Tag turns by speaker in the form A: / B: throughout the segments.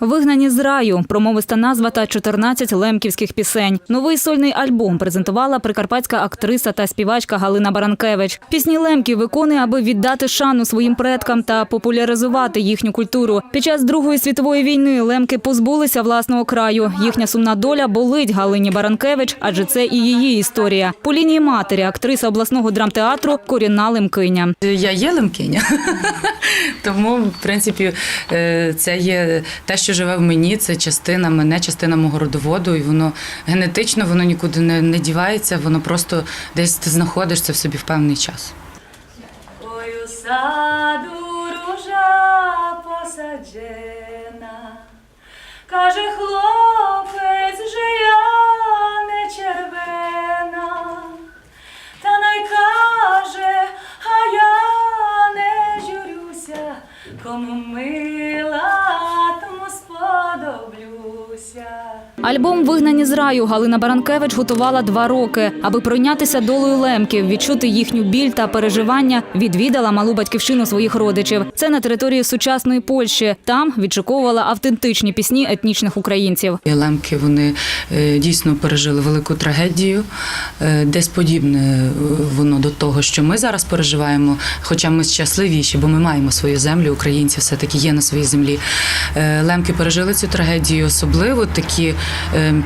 A: Вигнані з раю, промовиста назва та 14 лемківських пісень. Новий сольний альбом презентувала прикарпатська актриса та співачка Галина Баранкевич. Пісні лемків виконує, аби віддати шану своїм предкам та популяризувати їхню культуру. Під час Другої світової війни лемки позбулися власного краю. Їхня сумна доля болить Галині Баранкевич, адже це і її історія. По лінії матері актриса обласного драмтеатру корінна лемкиня.
B: Я є лемкиня, тому в принципі е, це є те, що живе в мені. Це частина мене, частина мого родоводу, і воно генетично, воно нікуди не, не дівається, воно просто десь ти знаходиш це в собі в певний час.
C: Ой, у саду ружа посаджена, каже хлопець, же я не червена, та най каже, а я не журюся, кому мила, сподоблюся.
A: Альбом Вигнані з раю Галина Баранкевич готувала два роки. Аби пройнятися долею лемків, відчути їхню біль та переживання, відвідала малу батьківщину своїх родичів. Це на території сучасної Польщі. Там відшуковувала автентичні пісні етнічних українців.
B: Лемки вони е, дійсно пережили велику трагедію, е, десь подібне е, воно до того, що ми зараз переживаємо. Хоча ми щасливіші, бо ми маємо свою землю, українці все-таки є на своїй землі. Лемки пережили цю трагедію, особливо такі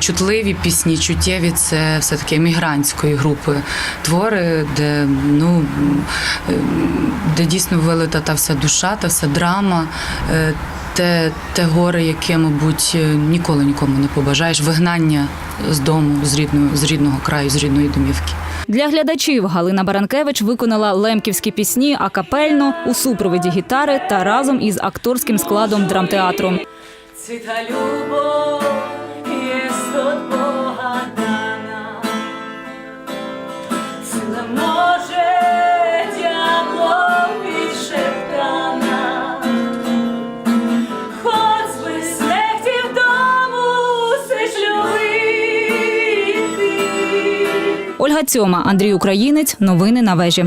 B: чутливі пісні, чуттєві це все-таки емігрантської групи твори, де ну е, де дійсно вилита та вся душа, та вся драма. е, те, те горе, яке, мабуть, ніколи нікому не побажаєш, вигнання з дому, з рідного, з рідного краю, з рідної домівки.
A: Для глядачів Галина Баранкевич виконала лемківські пісні акапельно у супроводі гітари та разом із акторським складом драмтеатру.
C: Цвіта любов Boga dana. Sila może diabłowi szeptana. Choćby smechti w domu syć любити.
A: Ольга Цьома, Андрій Українець. Новини на вежі.